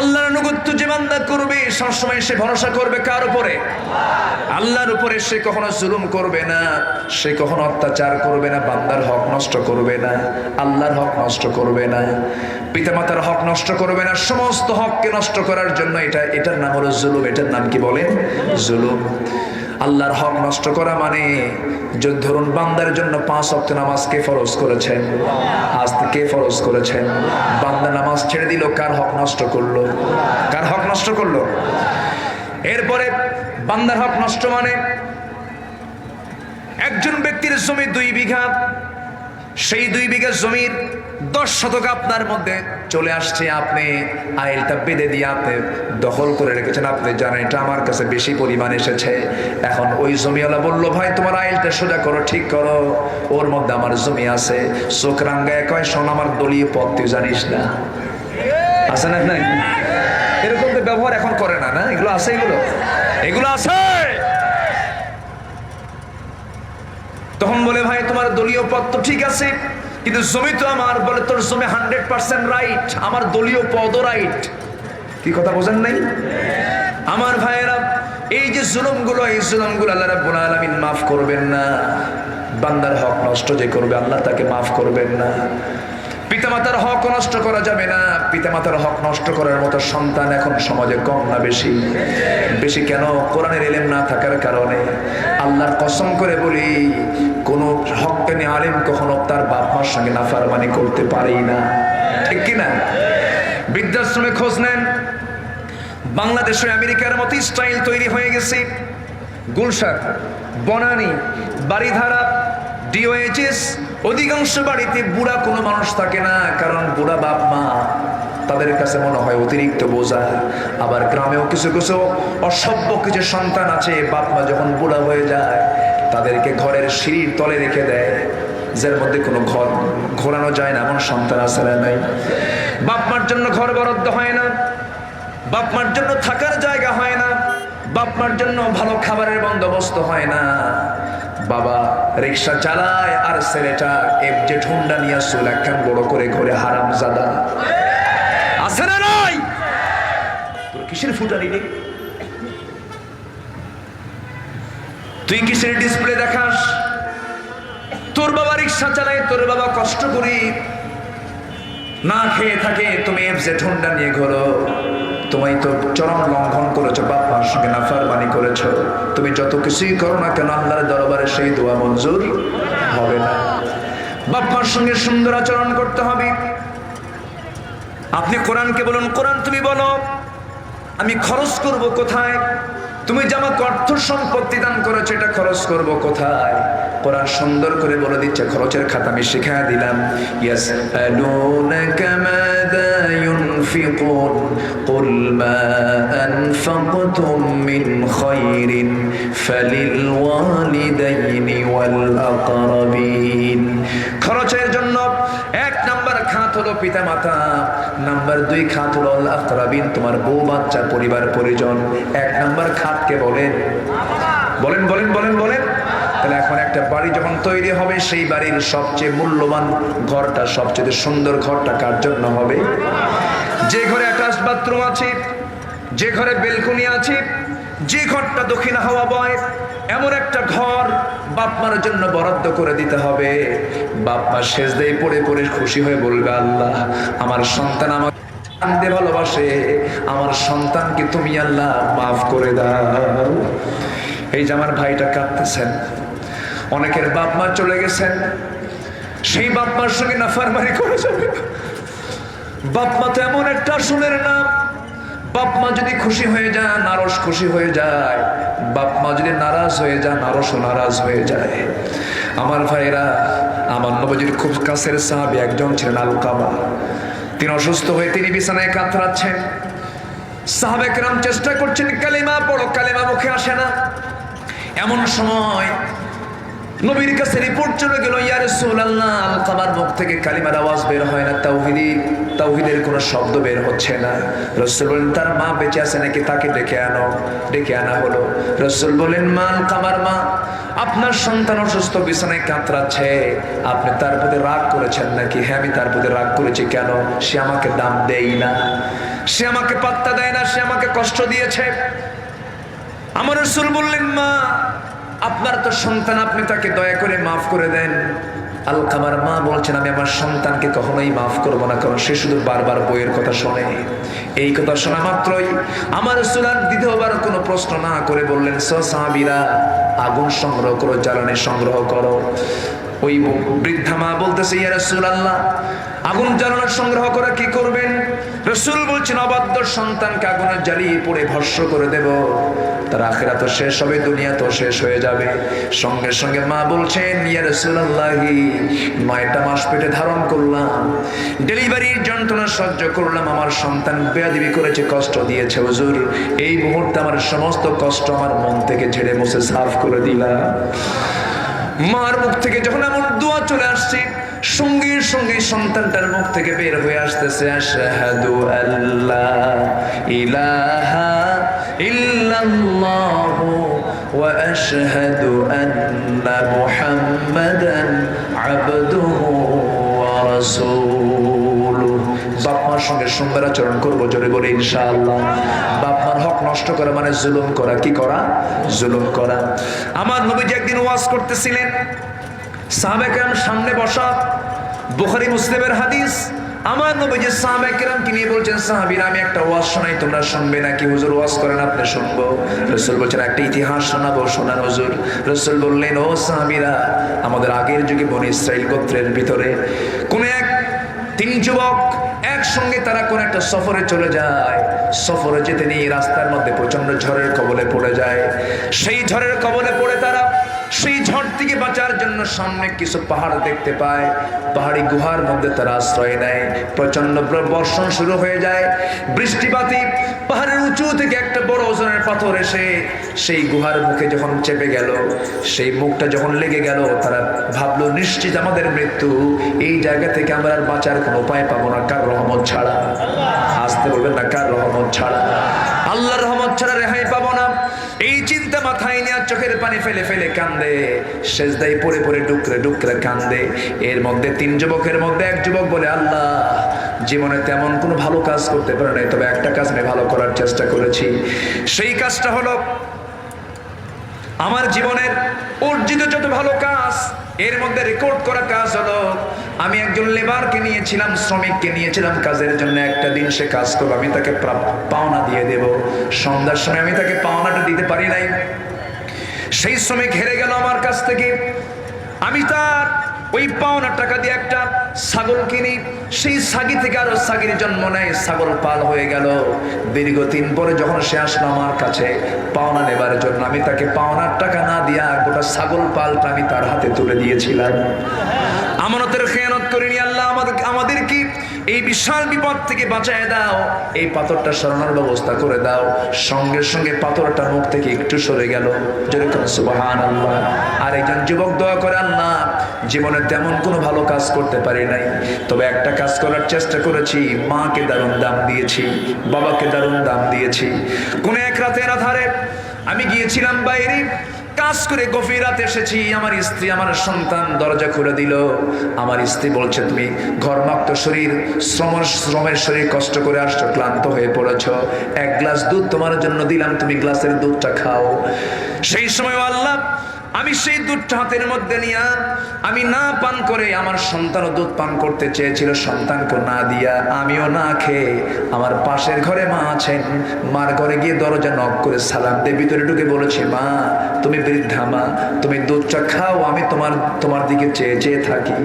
আল্লাহর অনুগত্য যে বান্দা করবে, সবসময় সে ভরসা করবে কার উপরে? আল্লাহর উপরে সে কখনো জুলুম করবে না, সে কখনো অত্যাচার করবে না, বান্দার হক নষ্ট করবে না, আল্লাহর হক নষ্ট করবে না, পিতামাতার হক নষ্ট করবে না, সমস্ত হককে নষ্ট করার জন্য এটা, এটার নাম হলো জুলুম। এটার নাম কি বলেন? জুলুম। আল্লাহর হক নষ্ট করা মানে ধরুন, বান্দার জন্য পাঁচ অক্ত নামাজ কে ফরজ করেছেন? আজ কে ফরজ করেছেন? বান্দা নামাজ ছেড়ে দিল, কার হক নষ্ট করল? কার হক নষ্ট করল? এরপরে বান্দার হক নষ্ট মানে একজন ব্যক্তির জমি দুই বিঘা, সেই দুই বিঘা জমির দশ শতক আপনার মধ্যে চলে আসছে আপনি আইলটা বেঁধে দিয়ে আপনি দখল করে রেখেছেন। আপনি জানেন এটা আমার কাছে বেশি পরিমাণ এসেছে। এখন ওই জমিওয়ালা বলল, ভাই, তোমার আইলটা সোজা করো, ঠিক করো। ওর মধ্যে আমার জমি আছে। চোখ রাঙ্গায় কয়, শোন, আমার দলীয় পথ, তুই জানিস না। আছে না নাই? এরকম তো ব্যবহার এখন করে না না? এগুলো আছে এগুলো? এগুলো আছে! তখন বলে, ভাই, তোমার দলীয় পথ তো ঠিক আছে। কিন্তু জমি তো আমার, বলে তোর জমি হান্ড্রেড পার্সেন্ট রাইট আমার দলীয় পদও রাইট কি কথা বোঝেন নাই? আমার ভাইয়েরা, এই যে জুলুমগুলো, এই জুলুমগুলো আল্লাহ রাব্বুল আলামিন মাফ করবেন না। বান্দার হক নষ্ট যে করবে, আল্লাহ তাকে মাফ করবেন না। পিতামাতার হক নষ্ট করা যাবে না। পিতামাতার হক নষ্ট করার মতো সন্তান এখন সমাজে কম না বেশি। বেশি কেন? কোরআনের এলেম না থাকার কারণে। আল্লাহর কসম করে বলি, কোন হকটানি আলেম কখনো তার বাপ মার সঙ্গে নাফারমানি করতে পারেই না। ঠিক কিনা বৃদ্ধাশ্রমে খোঁজ নেন। বাংলাদেশে আমেরিকার মতো স্টাইল তৈরি হয়ে গেছে। গুলশাক বনানী বাড়িধারা ডিওএইচএস অধিকাংশ বাড়িতে বুড়া কোনো মানুষ থাকে না, কারণ বুড়া বাপ মা তাদের কাছে মনে হয় অতিরিক্ত বোঝা। আবার গ্রামেও কিছু কিছু অসভ্য কিছু সন্তান আছে, বাপ মা যখন বুড়া হয়ে যায়, তাদেরকে ঘরের সিঁড়ির তলে রেখে দেয়, যার মধ্যে কোনো ঘর ঘোরানো যায় না, এমন সন্তান না নাই। বাপ মার জন্য ঘর বরাদ্দ হয় না, বাপ মার জন্য থাকার জায়গা হয় না, বাপ মার জন্য ভালো খাবারের বন্দোবস্ত হয় না। বাবা রিক্সা চালায় আর ছেলেটা এফ জে ঠুন্ডা নিয়ে চুল একখান বড় করে ঘরে হারাম জাদা আছে না নাই? তোর কিসের ফুটানি নেই তুই কিসের ডিসপ্লে দেখাস? তোর বাবা রিক্সা চালায়, তোর বাবা কষ্ট করি। না খেয়ে থাকে, তুমি এফজে ঠোন্ডা নিয়ে ঘোরো। তোমায় তো চরম লঙ্ঘন করেছ, বাপ্পার সঙ্গে নাফারবানি করেছ। তুমি যত কিছুই করো না কেন, আল্লাহর দরবারে সেই দোয়া মঞ্জুর হবে না। বাপ্পার সঙ্গে সুন্দর আচরণ করতে হবে। আপনি কোরআনকে বলুন, কোরআন তুমি বলো, আমি খরচ করব কোথায়? তুমি যে আমাকে অর্থ সম্পত্তি দান করেছ, এটা খরচ করব কোথায়? কোরআন সুন্দর করে বলে দিচ্ছে, খরচের খাতা আমি শিখা দিলাম। ইয়াসআলুনাকা মাযা ইউনফিকুন, কুল মা আনফাকতুম মিন খায়রিন ফালিল ওয়ালিদাইনি ওয়াল আকরাবিন। খরচের জন্য হলো পিতা মাতা নাম্বার দুই খাত হলো আল আকরাবিন, তোমার বউ বাচ্চা, পরিবার, পরিজন। এক নাম্বার খাতকে বলেন। বলেন বলেন বলেন বলেন। তাহলে এখন একটা বাড়ি যখন তৈরি হবে, সেই বাড়ির সবচেয়ে মূল্যবান ঘরটা, সবচেয়ে সুন্দর ঘরটা কার জন্য হবে? যে ঘরে অ্যাটাচ বাথরুম আছে, যে ঘরে বেলকনি আছে যে ঘরটা দক্ষিণ হাওয়া বয় এমন একটা ঘর বাপমার জন্য বরাদ্দ করে দিতে হবে। বাপমা শেষ দিয়ে পড়ে পড়ে খুশি হয়ে বলবে, আল্লাহ, আমার সন্তান আমার আনতে ভালোবাসে। আমার সন্তানকে তুমি আল্লাহ মাফ করে দাও। এই যে আমার ভাইটা কাঁদতেছেন। অনেকের বাপ মা চলে গেছেন। সেই বাপ মার সঙ্গে নাফারমারি করে যাবে বাপ মা তো এমন একটা আসলের নাম। বাপ মা যদি খুশি হয়ে যান নারস খুশি হয়ে যায়। বাপ মা যদি নারাজ হয়ে যান নারসও নারাজ হয়ে যায়। আমার ভাইরা আমার নবজির খুব কাছের সাহাবি একজন ছিলেন আলকামা। তিনি অসুস্থ হয়ে তিনি বিছানায় কাতরাচ্ছেন। সাহাবেকরাম চেষ্টা করছেন, কালিমা পড়ো, কালিমা মুখে আসে না। এমন সময় নবীর কাছে রিপোর্ট চলে গেল, ইয়া রাসূলুল্লাহ মুখ থেকে কালিমার আওয়াজ বের হয় না তাওহীদি তাওহীদের কোনো শব্দ বের হচ্ছে না। রাসূল বলেন, তার মা বেঁচে আছে নাকি তাকে ডেকে আনো, ডেকে আনা হলো। রাসূল বলেন, মা আলকামার মা, আপনার সন্তান অসুস্থ, বিছানায় কাতরাচ্ছে, আপনি তার প্রতি রাগ করেছেন নাকি? হ্যাঁ আমি তার প্রতি রাগ করেছি, কেন? সে আমাকে দাম দেই না, সে আমাকে পাত্তা দেয় না, সে আমাকে কষ্ট দিয়েছে। আমার রসুল বললেন, মা আপনার তো সন্তান, আপনি তাকে দয়া করে মাফ করে দেন। আলকামার মা বলছেন, আমি আমার সন্তানকে কখনোই মাফ করব না, কারণ সে শুধু বারবার বইয়ের কথা শোনে। এই কথা শোনা মাত্রই আমার রসুল আর দ্বিতীয়বার কোনো প্রশ্ন না করে বললেন সাহাবিরা, আগুন সংগ্রহ করো, জ্বালানি সংগ্রহ করো। ওই বৃদ্ধা মা বলতেছে, ইয়া রসুল আল্লাহ আগুন জ্বালানোর সংগ্রহ করা কি করবেন? রসুল বলছেন, অবাধ্য সন্তানকে আগুনে জ্বালিয়ে পড়ে ভস্য করে দেব। তার আখেরা তো শেষ হবে, দুনিয়া তো শেষ হয়ে যাবে। সঙ্গে সঙ্গে মা বলছেন, ইয়া রসুল্লাহি নয়টা মাস পেটে ধারণ করলাম, ডেলিভারির যন্ত্রণা সহ্য করলাম, আমার সন্তান বেয়াদিবি করেছে, কষ্ট দিয়েছে, হুজুর। এই মুহূর্তে আমার সমস্ত কষ্ট আমার মন থেকে ঝেড়ে মুছে, সাফ করে দিলাম। মার মুখ থেকে যখন এমন দোয়া চলে আসছে সঙ্গে সঙ্গে সন্তানটার মুখ থেকে বের হয়ে আসতেছে, আশহাদু আল্লাহ ইলাহা ইল্লাল্লাহ ওয়া আশহাদু আন্না মুহাম্মাদান আবদুহু ওয়া রাসূলুহু। বাপ মার সঙ্গে সুন্দর আচরণ করব, জোরে বলে, ইনশাআল্লাহ। বাপ মার হক নষ্ট করা মানে জুলুম করা। কি করা? জুলুম করা। আমার নবীজি একদিন ওয়াজ করতেছিলেন সাহাবেকরাম সামনে বসা, বুখারি মুসলিমের হাদিস। আমার নবীজি সাহাবেকরামকে নিয়ে বলছেন, সাহাবীরা, আমি একটা ওয়াজ শোনাই, তোমরা শুনবে নাকি? হুজুর, ওয়াজ করেন, আপনি শুনব। রসুল বলছেন, একটা ইতিহাস শোনাবো, শোনান হুজুর। রসুল বললেন, ও সাহাবীরা, আমাদের আগের যুগে বনি ইসরাইল গোত্রের ভিতরে কোন এক, তিন যুবক একসঙ্গে তারা কোন একটা সফরে চলে যায়। সফরে যেতে নিয়ে রাস্তার মধ্যে প্রচণ্ড ঝড়ের কবলে পড়ে যায়। সেই ঝড়ের কবলে পড়ে তারা ঝড় থেকে বাঁচার জন্য সামনে কিছু পাহাড় দেখতে পায়। পাহাড়ি গুহার মধ্যে তারা আশ্রয় নেয়। প্রচণ্ড বর্ষণ শুরু হয়ে যায়। বৃষ্টিপাতি পাহাড়ের উঁচু থেকে একটা বড় ওজনের পাথর এসে সেই গুহার মুখে যখন চেপে গেল, সেই মুখটা যখন লেগে গেল, তারা ভাবলো, নিশ্চিত আমাদের মৃত্যু। এই জায়গা থেকে আমরা আর বাঁচার কোনো উপায় পাবো না। কার রহমত ছাড়া? আসতে বলবেন না, কার রহমত ছাড়া? আল্লাহর রহমত ছাড়া রেহাই পাবো না। এই চিন্তা মাথায় নিয়ে চোখের পানি ফেলে ফেলে কান্দে। সেজদাই পরে পরে ডুকরে ডুকরে কান্দে। এর মধ্যে তিন যুবকের মধ্যে এক যুবক বলে, আল্লাহ, জীবনে তেমন কোনো ভালো কাজ করতে পারে নাই, তবে একটা কাজ আমি ভালো করার চেষ্টা করেছি। সেই কাজটা হলো আমার জীবনের অর্জিত যত ভালো কাজ, এর মধ্যে রেকর্ড করা কাজ হলো, আমি একজন লেবারকে নিয়েছিলাম, শ্রমিককে নিয়েছিলাম কাজের জন্য, একটা দিন সে কাজ করব আমি তাকে পাওনা দিয়ে দেব। সন্ধ্যার সময় আমি তাকে পাওনাটা দিতে পারি নাই। সেই শ্রমিক হেরে গেল আমার কাছ থেকে। আমি তার ওই পাওনা টাকা দিয়ে একটা ছাগল কিনি। সেই সাগি থেকে আরও সাগির জন্ম নেয়। ছাগল পাল হয়ে গেল। দীর্ঘ তিন পরে যখন সে আসলো আমার কাছে, পাওনা নেবার জন্য আমি তাকে পাওনার টাকা না দিয়া গোটা ছাগল পালটা আমি তার হাতে তুলে দিয়েছিলাম। আমানতের খেয়ানত করিনি আল্লাহ আমাদের আমাদের কি এই বিশাল বিপদ থেকে বাঁচায় দাও। এই পাথরটা সরানোর ব্যবস্থা করে দাও। সঙ্গে সঙ্গে পাথরটা মুখ থেকে একটু সরে গেল। যেরকম সুবাহান আল্লাহ আর একজন যুবক দোয়া করে আল্লাহ, জীবনে তেমন কোনো ভালো কাজ করতে পারি নাই। তবে একটা কাজ করার চেষ্টা করেছি। মাকে দারুণ দাম দিয়েছি। বাবাকে দারুণ দাম দিয়েছি। কোন এক রাতের আধারে আমি গিয়েছিলাম বাইরে। কাজ করে গভীর রাতে এসেছি, আমার স্ত্রী আমার সন্তান দরজা খুলে দিল। আমার স্ত্রী বলছে, তুমি ঘরমাক্ত শরীর শ্রম শ্রমের শরীর কষ্ট করে আসছো, ক্লান্ত হয়ে পড়েছ। এক গ্লাস দুধ তোমার জন্য দিলাম, তুমি গ্লাসের দুধটা খাও। সেই সময় আল্লাহ, আমি সেই দুধটা হাতের মধ্যে নিয়া, আমি না পান করে আমার সন্তানও দুধ পান করতে চেয়েছিল, সন্তানকে না দিয়া আমিও না খেয়ে আমার পাশের ঘরে মা আছেন। মার ঘরে গিয়ে দরজা নক করে সালাম দিয়ে ভিতরে ঢুকে বলেছি, মা তুমি বৃদ্ধা মা, তুমি দুধটা খাও, আমি তোমার তোমার দিকে চেয়ে চেয়ে থাকি।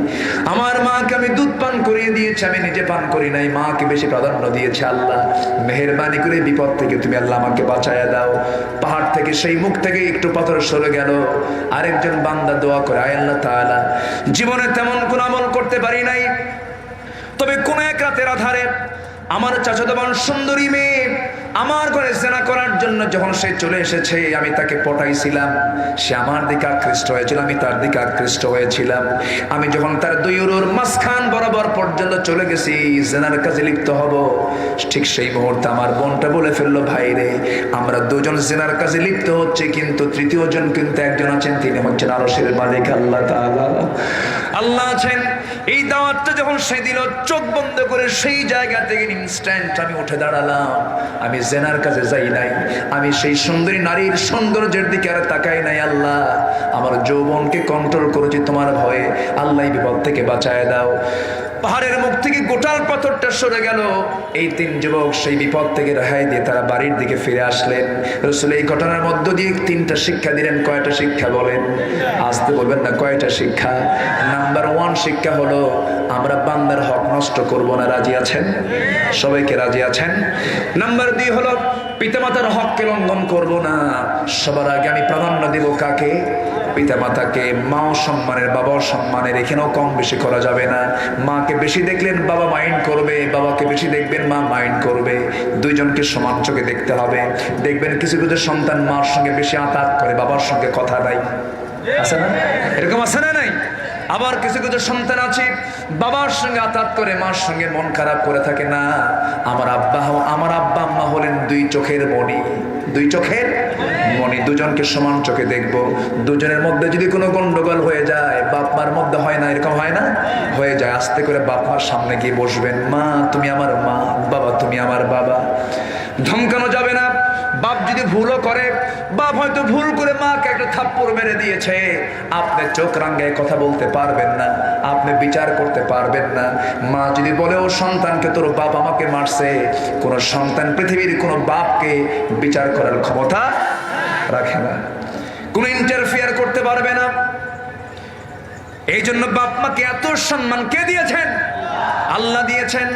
আমার মাকে আমি দুধ পান করিয়ে দিয়েছি, আমি নিজে পান করি নাই, মাকে বেশি প্রাধান্য দিয়েছে আল্লাহ। মেহরবানি করে বিপদ থেকে তুমি আল্লাহ আমাকে বাঁচায়া দাও। পাহাড় থেকে সেই মুখ থেকে একটু পাথর সরে গেল। আরেকজন বান্দা দোয়া করে, আয় আল্লাহ তাআলা, জীবনে তেমন কোন আমল করতে পারি নাই। তবে কোন এক রাতের আধারে আমার চাচাতো সুন্দরী মেয়ে আমার ঘরে জেনা করার জন্য যখন সে চলে এসেছে, আমি তাকে পটাইছিলাম। সে আমার দিকে আকৃষ্ট হয়েছিল, আমি তার দিকে আকৃষ্ট হয়েছিলাম। আমি যখন তার দুই উরুর মাঝখান বরাবর পর্যন্ত চলে গেছি, জেনার কাজে লিপ্ত হব। ঠিক সেই মুহূর্তে আমার বোনটা বলে ফেলল, ভাই রে, আমরা দুজন জেনার কাজে লিপ্ত হচ্ছে, কিন্তু তৃতীয় জন কিন্তু একজন আছেন, তিনি হচ্ছেন আরও আরশের মালিক, আল্লাহ আল্লাহ আছেন। এই দাওয়াতটা যখন সে দিল, চোখ বন্ধ করে সেই জায়গা থেকে ইনস্ট্যান্ট আমি উঠে দাঁড়ালাম। আমি জেনার কাছে যাই নাই। আমি সেই সুন্দরী নারীর সৌন্দর্যের দিকে আর তাকাই নাই, আল্লাহ। আমার যৌবনকে কন্ট্রোল করেছি তোমার ভয়ে। আল্লাহ বিপদ থেকে বাঁচায় দাও। পাহাড়ের মুখ থেকে গোটাল পাথরটা সরে গেল। এই তিন যুবক সেই বিপদ থেকে রেহাই দিয়ে তারা বাড়ির দিকে ফিরে আসলেন। রসুল এই ঘটনার মধ্য দিয়ে তিনটা শিক্ষা দিলেন, কয়টা শিক্ষা বলেন? আসতে বলবেন না, কয়টা শিক্ষা? নাম্বার ওয়ান শিক্ষা হলো, আমরা বান্দার হক নষ্ট করব না, রাজি আছেন? সবাইকে রাজি আছেন? নাম্বার দুই হলো পিতামাতার হককে লঙ্ঘন করব না। সবার আগে আমি প্রাধান্য দেব কাকে? পিতামাতাকে মাও সম্মানের বাবাও সম্মানের, এখানেও কম বেশি করা যাবে না। মাকে বেশি দেখলেন বাবা মাইন্ড করবে, বাবাকে বেশি দেখবেন মা মাইন্ড করবে। দুইজনকে সমান চোখে দেখতে হবে। দেখবেন কিছু কিছু সন্তান মার সঙ্গে বেশি আতাত করে, বাবার সঙ্গে কথা নাই। আছে না? এরকম আছে না নাই? আবার কিছু কিছু সন্তান আছে, বাবার সঙ্গে আতাত করে, মার সঙ্গে মন খারাপ করে থাকে। না, আমার আব্বা আমার আব্বা আম্মা হলেন দুই চোখের মণি। দুই চোখের মণি, দুজনকে সমান চোখে দেখব। দুজনের মধ্যে যদি কোনো গন্ডগোল হয়ে যায় বাপ মার মধ্যে হয় না, এরকম হয় না? হয়ে যায়, আস্তে করে বাপ মার সামনে গিয়ে বসবেন, মা, তুমি আমার মা, বাবা, তুমি আমার বাবা। ধমকানো যাবে যদি ভুলও করে, বাপ হয়তো ভুল করে মাকে একটা থাপ্পড় মেরে দিয়েছে। আপনি চোখ রাঙ্গায় কথা বলতে পারবেন না, আপনি বিচার করতে পারবেন না। মা যদি বলে, ও সন্তানকে তোর বাপ আমাকে মারছে, কোন সন্তান পৃথিবীর কোন বাপকে বিচার করার ক্ষমতা রাখে না। কোন ইন্টারফিয়ার করতে পারবে না। এই জন্য বাপ মাকে এত সম্মান কে দিয়েছেন? আল্লাহ দিয়েছেন।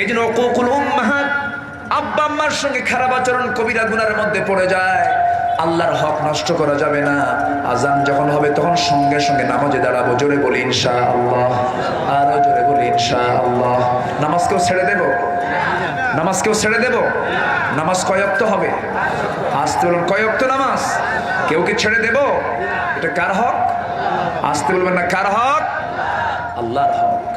এই জন্য অকুকুল উম্মাহাত আব্বা আম্মার সঙ্গে খারাপ আচরণ কবিরা গুনার মধ্যে পড়ে যায়। আল্লাহর হক নষ্ট করা যাবে না। আজান যখন হবে তখন সঙ্গে সঙ্গে নামাজে দাঁড়াবো। জোরে বলি ইনশা আল্লাহ আরও জোরে বলি ইনশা আল্লাহ নামাজকেও ছেড়ে দেব? নামাজকেও ছেড়ে দেব? নামাজ কয়ক্ত হবে? আসতে বলুন কয়ক্ত নামাজ? কেউ কি ছেড়ে দেব? এটা কার হক? আসতে বলবেন না, কার হক? আল্লাহর হক।